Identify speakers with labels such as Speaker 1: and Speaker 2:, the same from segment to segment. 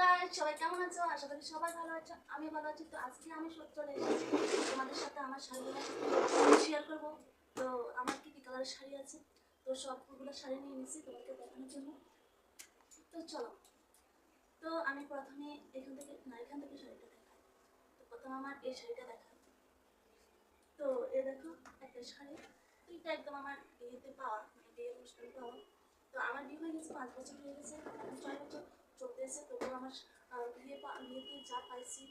Speaker 1: Guys সবাই কেমন আছো? আশা করি সবাই ভালো আছো আমি ভালো আছি। তো আজকে আমি চলে এসেছি। সাথে আমার শাড়িগুলো শেয়ার করব। তো আমার কি কি কালারের শাড়ি আছে? তো সবগুলো শাড়ি নিয়ে নিয়েছি তোমাকে দেখানোর জন্য। তো চলো। তো আমি প্রথমে এখান থেকে, না, এখান থেকে শাড়িটা দেখাই। তো প্রথমে আমার এই শাড়িটা দেখাই। তো এ দেখো, একটা শাড়ি। এটা একদম আমার বিয়েতে পাওয়া মানে বিয়ের অনুষ্ঠানে পাওয়া। তো আমার বিয়ে হয়ে গেছে, পাঁচ বছর হয়ে গেছে ছয় বছর। চলতেছে তবুও আমার বিয়ে বিয়েতে যা পাইছি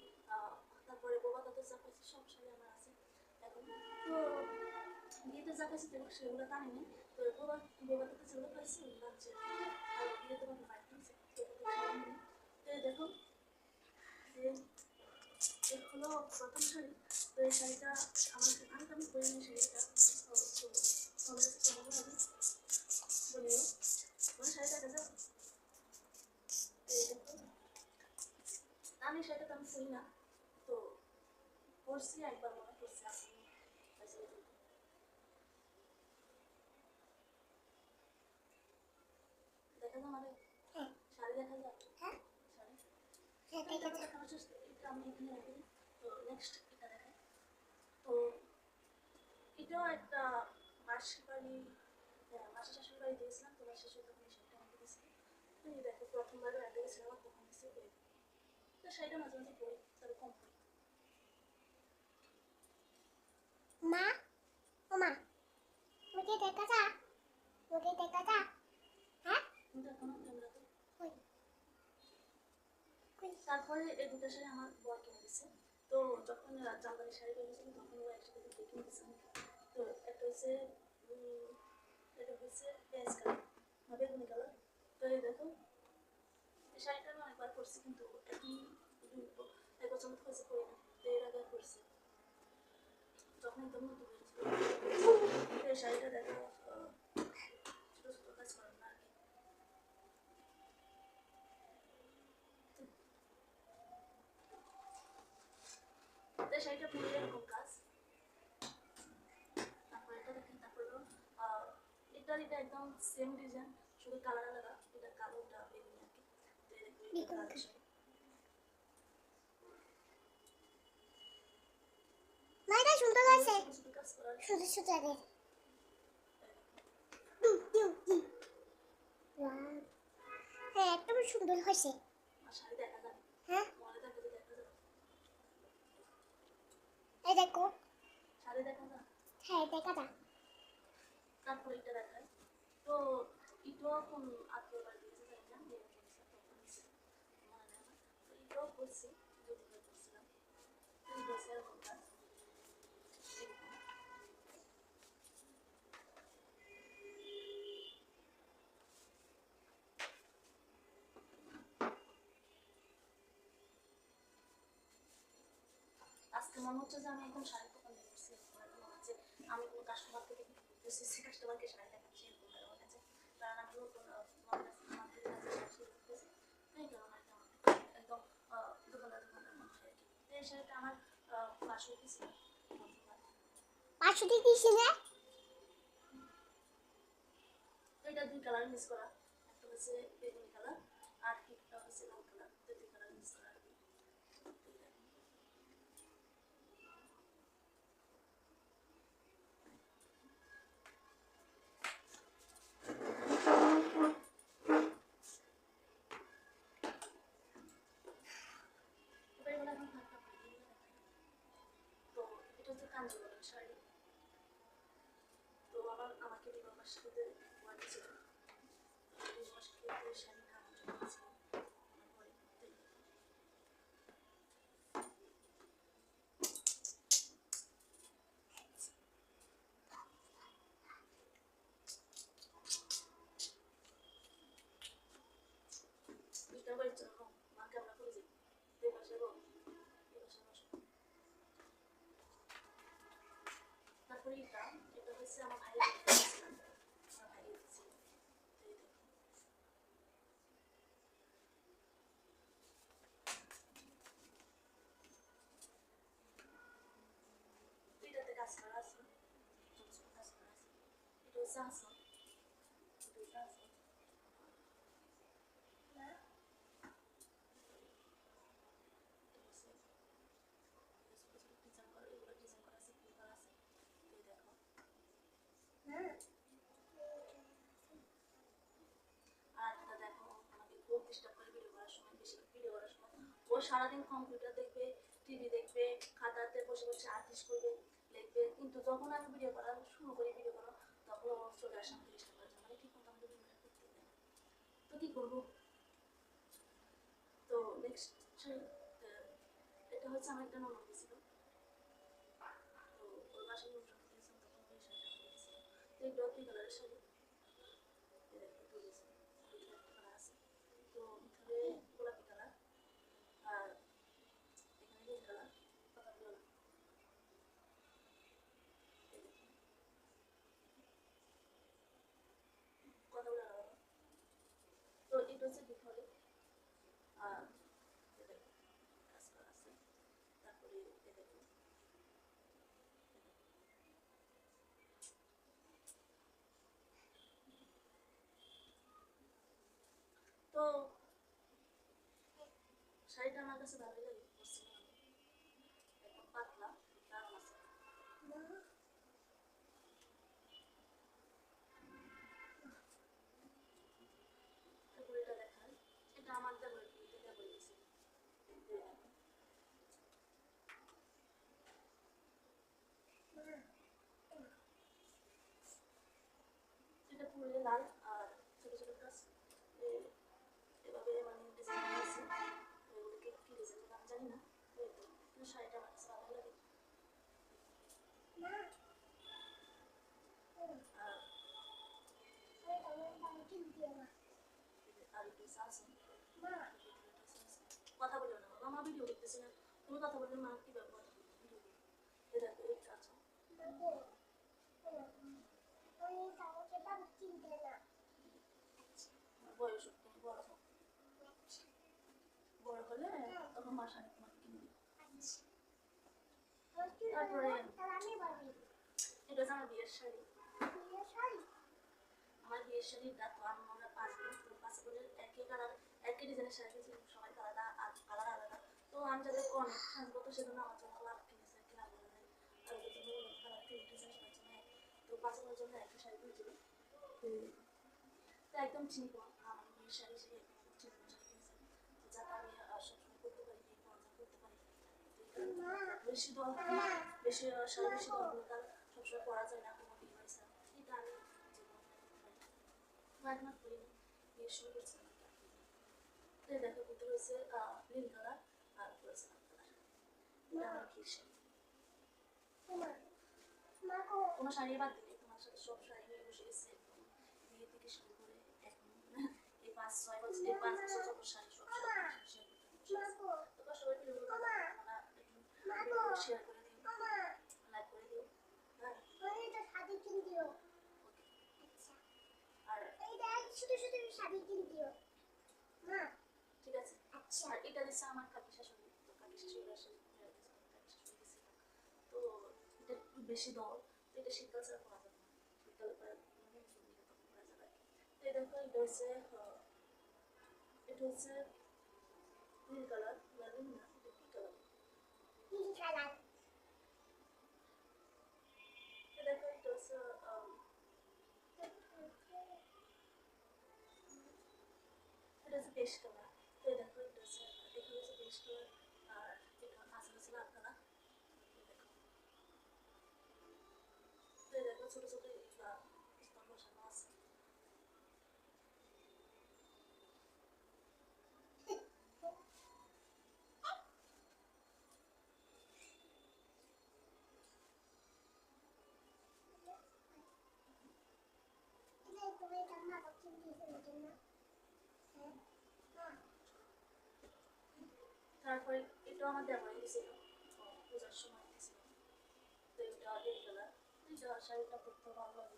Speaker 1: তারপরে বাবা তাতে যা পাইছি শাড়ি আমার আছে। এখন তো বিয়েতে যা পাইছি তো সেগুলো তো আনিনি। তো বোবা, বাবা তাতে যেগুলো পাইছি ওগুলো হচ্ছে আর আমার হয়েছে তো তো দেখো এই এই হলো প্রথম শাড়ি, তো এই শাড়িটা আমার আমি তো আমি শাড়িটা তো তো বলিও তোমার শাড়িটা দেখা যাও এই দেখো আমি শাড়িটা তো আমি পরি না। তো পরছি একবার মনে করছি আমি দেখা যাও মানে
Speaker 2: হ্যাঁ।
Speaker 1: শাড়ি দেখা যাও
Speaker 2: হ্যাঁ।
Speaker 1: শাড়ি?
Speaker 2: হ্যাঁ
Speaker 1: এটা আমি এখানে রাখি। তো নেক্সট এটা দেখাই। তো এটাও একটা মাসির বাড়ি মাসি শাশুড়ি বাড়ি দিয়েছিলাম তো মাসি শাশুড়ি তখন সেটা আমাকে দিয়েছিল। তো এই দেখো প্রথমবার গেছিলাম তখন তো সেটা মাঝে মাঝে পড়ি তবে কম পড়ি।
Speaker 2: মা ও মা মুঝে দেখা যা মুঝে দেখা যা। হ্যাঁ?
Speaker 1: তারপরে এই দুটো শাড়ি আমার বর কিনে দিচ্ছে তো যখন জামদানি শাড়ি বেরিয়েছিল তখন ও একসাথে দুটো কিনে দিচ্ছে তো একটা হচ্ছে এটা হচ্ছে পেঁয়াজ কালার বা বেগুনি কালার। তো এই দেখো এই শাড়িটা আমি অনেকবার কিন্তু এক বছর মতো হয়েছে পরি না তো এর আগে পরছি তখন একদম হয়েছিল শাড়িটা দেখো এরকম কাজ তারপর এটা দেখেন তারপর এটার এটা একদম সেম ডিজাইন শুধু কালার আলাদা এটা কালোটা বেগুনি আর কি তো এই দেখুন, এটা
Speaker 2: বেগুনি
Speaker 1: কালো শাড়ি।
Speaker 2: মা এটা সুন্দর
Speaker 1: আছে।
Speaker 2: সুন্দর সুন্দর হ্যাঁ একদম সুন্দর হয়েছে হ্যাঁ এই দেখো হ্যাঁ দেখা যা
Speaker 1: তারপর এটা দেখায় তো এটাও কোন আত্মীয় বাড়ি দিয়েছে জানি না বিয়ে করেছে তখন দিছে। মনে নেই আমার। তো আজকে মনে হচ্ছে যে আমি একদম শাড়ির দোকান করছি এরকম মনে হচ্ছে আমি কোনো কাস্টমার থেকে কাস্টমারকে শাড়ি দেখাচ্ছি এরকম করে আমার কাছে কারণ আমি নতুন আহ, তোমার কাছে আমার থেকে কাছে শাড়ি শুরু করতেছি তো এই কারণে আর কি আমার থেকে একদম আহ, দোকানদার দোকানদার মানুষ আর কি
Speaker 2: না
Speaker 1: এটা দুই কালার মিস করা। একটা হচ্ছে বেগুনি কালার আর একটা হচ্ছে লাল কালার তো দুই কালার মিক্স করা আর কি তো এই দেখো। এবার এগুলো এখন হালকা করে দিয়ে দেখাই। তো এটা হচ্ছে কাঞ্জিবরম শাড়ি তো আমার আমাকে বিবাহ বার্ষিকীতে উপহার দিয়েছিল বিবাহ বার্ষিকীতে শাড়িটা আমার জন্য দিয়েছিল আমার বড় তো দুইটা বাড়ির জন্য মাকে আমরা করে যাই দুই পাশে রোগ এই পাশে বসো তারপরে এটা এটা হচ্ছে আমার ভাইয়ের gift দিয়েছিলাম। আমার ভাই দিয়েছিল। তো এই দেখো। এটাতে কাজ করা আছে ছোট ছোট কাজ করা আছে এটা হচ্ছে আসন দুইটা আসন সারাদিন কম্পিউটার দেখবে টিভি দেখবে, খাতাতে বসে বসে আর্টিস্ট করবে, লিখবে। কিন্তু যখন আমি ভিডিও করা শুরু করি ভিডিও করা, তখন আমার চলে আসে আমাকে ডিস্টার্ব করার মানে ঠিক মতো আমাকে ভিডিওটা করতে দেয় তো কী করব? তো নেক্সট এটা হচ্ছে আমার একটা ননদ ছিল তো ওর বাসায় অনুষ্ঠান তো এই ডকি কালারের শাড়ি এই দেখো পরেছি ভিতরে একটা কালার আছে তো ভিতরে গোলাপি কালার আর এখানে নীল কালার কথা বলো না এই দেখো। কথা বলে না বাবা। দেখো, আছে। তারপরে তো শাড়িটা আমার কাছে ভালোই লাগে লাগে। একদম পাতলা দারুণ আছে তারপরে এটা দেখাই এটা আমার দেবর এটা দেবর গেছে এটা লাল আর ছোট ছোট এ- এভাবে মানে ডিজাইন আছে ওগুলোকে কি ডিজাইন আমি জানি না। শাড়িটা আমার কাছে ভালো লাগে। কথা বলো না, বাবা মা ভিডিও করতেছে না। তুমি কথা বললে মা কি ভিডিও এই আচ্ছা একই ডিজাইনের শাড়ি আলাদা কালার আলাদা তো আমি যাদের তো তো পাঁচ জন্য শাড়ি তো একদম ঠিক আমার বিয়ের শাড়ি সে একদম ঠিক শাড়ি কিনেছে তো যাতে আমি সবসময় করতে পারি এই পর্যন্ত করতে পারি তো এই কারণে বেশি দল বেশি আহ, বেশি দলগুলো তার সবসময় পরা যায় না কোনো বিয়ে হয়েছে শাড়ি কোনো বাদ দিলে তোমার সাথে সব শাড়ি নিয়ে বসে গেছে একদম বিয়ে থেকে শুরু করে এখন করে করে করে হ্যাঁ
Speaker 2: মা
Speaker 1: ঠিক আছে
Speaker 2: আচ্ছা
Speaker 1: এটা আমার কাকি শাশুড়ি তো কাকি শাশুড়ি আসে কাকি শাশুড়ি গেছে তো এটা বেশি দর এটা শীতকাল ছাড়া করা যাবে না। শীতকালে পরে মানে করা যাবে না দেখো এটা হচ্ছে আহ, এটা হচ্ছে বেশ কালার তো এই দেখো এটা হচ্ছে এটা হচ্ছে বেশ কালার আর এটা মাঝে মাঝে লাল কালার এই দেখো তো এই দেখো ছোট ছোট এগুলা স্তর বসানো আছে
Speaker 2: এটা তুমি জামা কিনে দিয়েছ জন্য হ্যাঁ মা
Speaker 1: তারপরে এটাও আমার দেওয়া গেছিল পূজার সময় দিয়েছিল তো এটা নীল কালার এটা শাড়িটা পরতে ভালো লাগে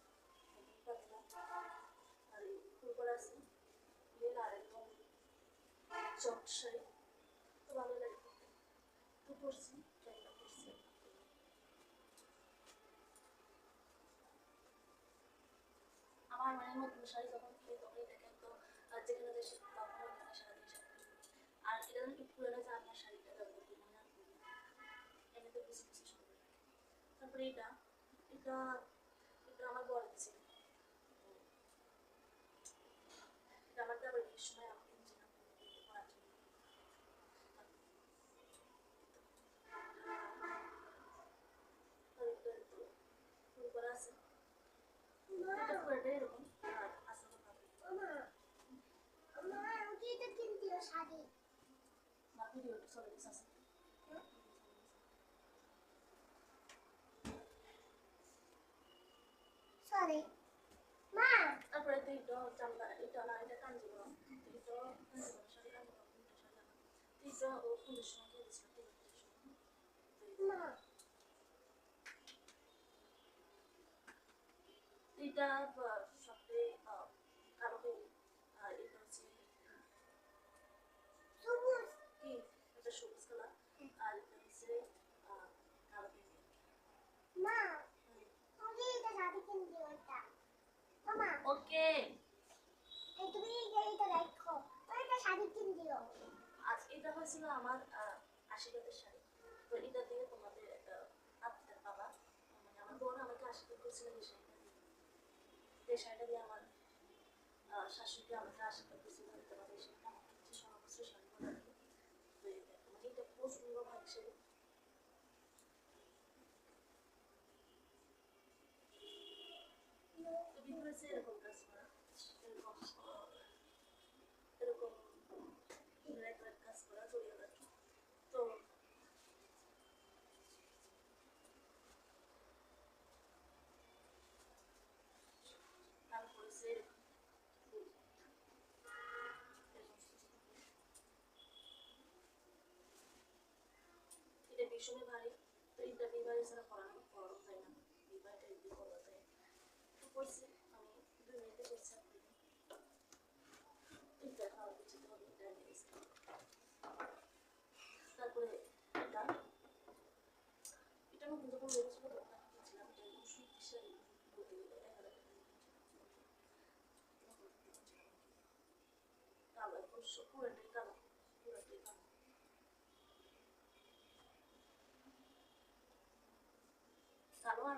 Speaker 1: আর ফুল আছে। আর একদম চট শাড়ি তো ভালো লাগে। তো পরছি আমার মানে নতুন শাড়ি যখন কিনি তখন এটাকে তো যেখানে যে তখন ওখানে শাড়ি আর এটা একটু পুরোনো যে আপনার শাড়িটা ব্যবহার করি আর না। এমনিতে বুঝে বুঝে তারপরে এটা এটা আমার বড় ছিল এটা আমার দাবার বিয়ের সময় আমাকে নিজে না পরার জন্য
Speaker 2: শাড়ি
Speaker 1: আমার ভিডিও চলে গেছে আছে
Speaker 2: সরি মা
Speaker 1: তারপরে তো এটা চামড়া এটা না এটা কাঞ্জিবরম এটা কাঞ্জিবরম শাড়ি কাঞ্জিবরম দুটো শাড়ি আমার তো এটা ও ফুলের সঙ্গে দিয়েছিল
Speaker 2: মা
Speaker 1: এটা সবচেয়ে কালো হয়ে আর এটা হচ্ছে
Speaker 2: সবুজ
Speaker 1: কি এটা সবুজ কালার আর এটা হচ্ছে আহ, কালো হয়ে
Speaker 2: মা আমি এটা শাড়ি কিনবি ওটা মামা
Speaker 1: ওকে।
Speaker 2: এই তুমি এইটা দেখো ওইটা শাড়ি কিনদিও
Speaker 1: আজ এটা হয়েছিল আমার আশীর্বাদের শাড়ি। তো এটা দিয়ে তোমাদের একটা আত্মীয় বাবা মানে আমার বোন আমাকে আশীর্বাদ করেছিল এই শাড়িটা দিয়ে। এই শাড়িটা দিয়ে আমার শাশুড়ি আমাকে আশীর্বাদ করেছিল যে তোমাদের এই শাড়িটা আমাকে হচ্ছে সোনা বছর শাড়ি পরে রাখবে তো এই দেখো, মানে এটা খুব সুন্দর ভাগ শাড়ি হচ্ছে এরকম কাজ করা এটা ভীষণই ভারী তো এটা বিবাহে পড়ানো পড়ানো যায় না বিবাহটা করা যায় তো করছি আমি দুই মিনিটে করছি আপনি এটা খাওয়া উচিত হবে এটা নিয়ে এসে। তারপরে এটা এটা নতুন যখন বেরিয়েছিল তখন আমি কিনছিলাম এটা একদম শক্তিশালী বলতে গেলে এক হাজার টাকা দিয়ে কিনছিলাম। কালো একদম স- পুরোটাই কালো পুরোটাই কালো কালো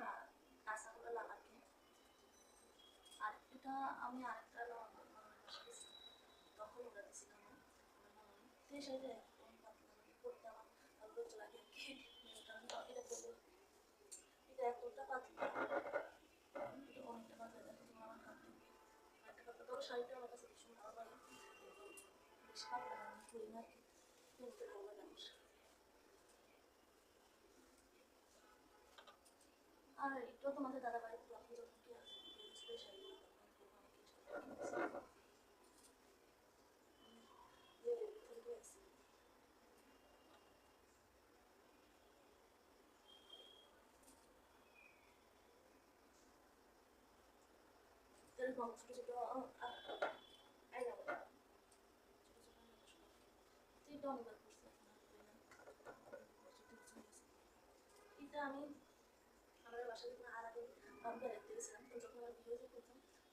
Speaker 1: আর কাঁচা আর এটা আমি আরেকটা তখন ওটা দিয়েছিলাম আর এটাও তোমাদের দাদা বাড়ি যখন যখন কি আসে বেরোচ্ছিল শাড়িগুলো তখন খুব অনেক কিছু কিনেছি। এই ভিতরে আছে। এরকম ছোট ছোট এটা আমি আমাদের বাসায় যখন আগে বেড়াতে গেছিলাম যখন আমার বিয়ে হয়েছে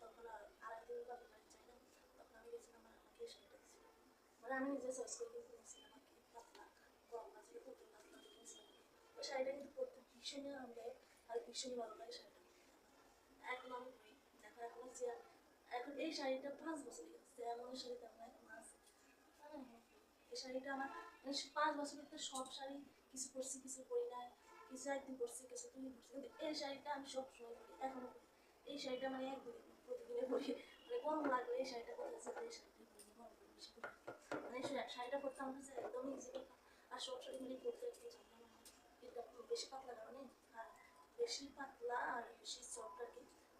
Speaker 1: তখন একদিন বাপের যাই তখন আমি গেছিলাম আর আমাকে শাড়িটা মানে আমি নিজে চয়েস করে কিনেছিলাম আর কি পাতলা গরম কাছে পরতে পাতলা কিনেছিলাম ওই শাড়িটা কিন্তু পরতে ভীষণই আরামদায়ক আর ভীষণই ভালো লাগে শাড়িটা। এখন আমি এই শাড়িটা পাঁচ বছর গেছে এই শাড়ি তেমন এখন আছে। মানে এই শাড়িটা আমার মানে পাঁচ বছর ভিতরে সব শাড়ি কিছু পরছি, কিছু পরি না কিছু একদিন পরছি, কিছু দিন পরছি। কিন্তু এই শাড়িটা আমি সব সময় পরি, এখনও এই শাড়িটা মানে একদিন প্রতিদিনে পরি। মানে গরম লাগলে এই শাড়িটা কোথায় আছে এই শাড়িটা পরি, গরম মানে শাড়িটা পরতে আমার কাছে একদমই ইজি আর সব শাড়ি মানে পরতে একটু ঝামেলা হয়। বেশি পাতলা কারণে আর বেশি পাতলা আর বেশি সফট আর কি।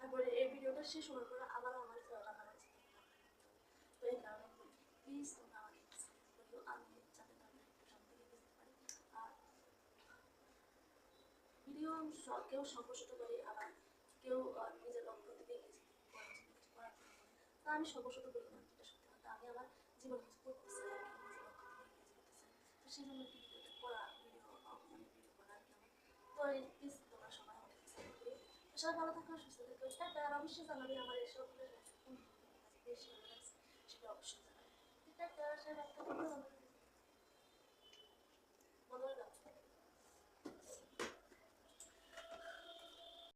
Speaker 1: তারপরে এই ভিডিওটা শেষ হওয়ার পরে আবার আমার আর ভিডিও কেউ সংঘর্ষিত করে, আবার কেউ নিজের লক্ষ্য। তা আমি সংঘর্ষিত করি না আমি আমার জীবন কিছু করতেছি আর নিজের লক্ষ্য থেকে এগিয়ে যেতেছি তো সেই জন্য কি ভিডিওটা করা ভিডিও মানে ভিডিও করা আর কি আমার তো প্লিজ তোমরা সবাই আমাকে সাপোর্ট করি তো সবাই ভালো থাকো সুস্থ থাকো টাটা আর অবশ্যই জানাবে আমার এসব বেশি ভালো লাগছে সেটা অবশ্যই জানাবে টাটা সবাই ভালো থাকো